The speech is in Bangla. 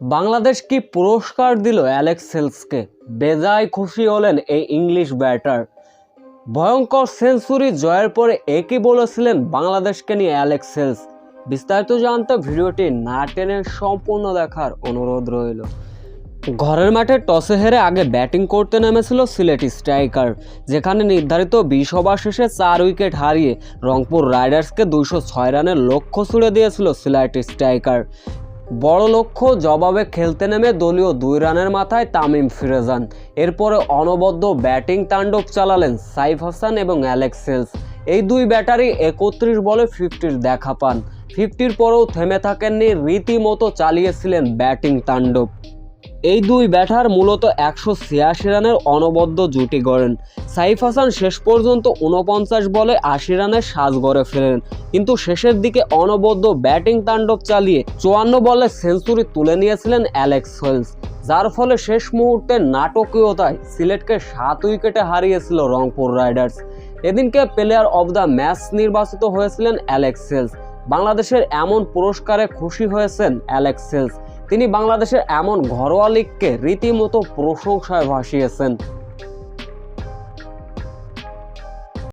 বাংলাদেশ কি পুরস্কার দিল অ্যালেক্স সেলসকে? বেজায় খুশি হলেন এই ইংলিশ ব্যাটার। ভয়ঙ্কর সেঞ্চুরি জয়ের পরে একই বলেছিলেন বাংলাদেশকে নিয়ে অ্যালেক্স সেলস। বিস্তারিত জানতে ভিডিওটি না টেনে সম্পূর্ণ দেখার অনুরোধ রইল। ঘরের মাঠে টসে হেরে আগে ব্যাটিং করতে নেমেছিল সিলেটি স্ট্রাইকার, যেখানে নির্ধারিত বিশ ওভার শেষে চার উইকেট হারিয়ে রংপুর রাইডার্সকে দুইশো ছয় রানের লক্ষ্য ছুড়ে দিয়েছিল সিলেটি স্ট্রাইকার। বড় লক্ষ্য জবাবে খেলতে নেমে দলীয় দুই রানের মাথায় তামিম ফিরে যান এরপরে অনবদ্য ব্যাটিং তাণ্ডব চালালেন সাইফ হাসান এবং অ্যালেক্স সেলস। এই দুই ব্যাটারি একত্রিশ বলে ফিফটির দেখা পান। ফিফটির পরেও থেমে থাকেননি, রীতিমতো চালিয়েছিলেন ব্যাটিং তাণ্ডব। এই দুই ব্যাটার মূলত একশো ছিয়াশি রানের অনবদ্য জুটি গড়েন। সাইফ হাসান শেষ পর্যন্ত উনপঞ্চাশ বলে আশি রানের সাজ গড়ে ফেলেন। কিন্তু শেষের দিকে অনবদ্য ব্যাটিং তাণ্ডব চালিয়ে চুয়ান্ন বলে সেঞ্চুরি তুলে নিয়েছিলেন অ্যালেক্স ওয়েলস যার ফলে শেষ মুহূর্তে নাটকীয়তায় সিলেটকে সাত উইকেটে হারিয়েছিল রংপুর রাইডার্স। এদিনকে প্লেয়ার অব দ্য ম্যাচ নির্বাচিত হয়েছিলেন অ্যালেক্স সেলস বাংলাদেশের এমন পুরস্কারে খুশি হয়েছেন অ্যালেক্স সেলস তিনি বাংলাদেশের এমন ঘরোয়া লীগকে রীতিমতো প্রশংসায় ভাসিয়েছেন।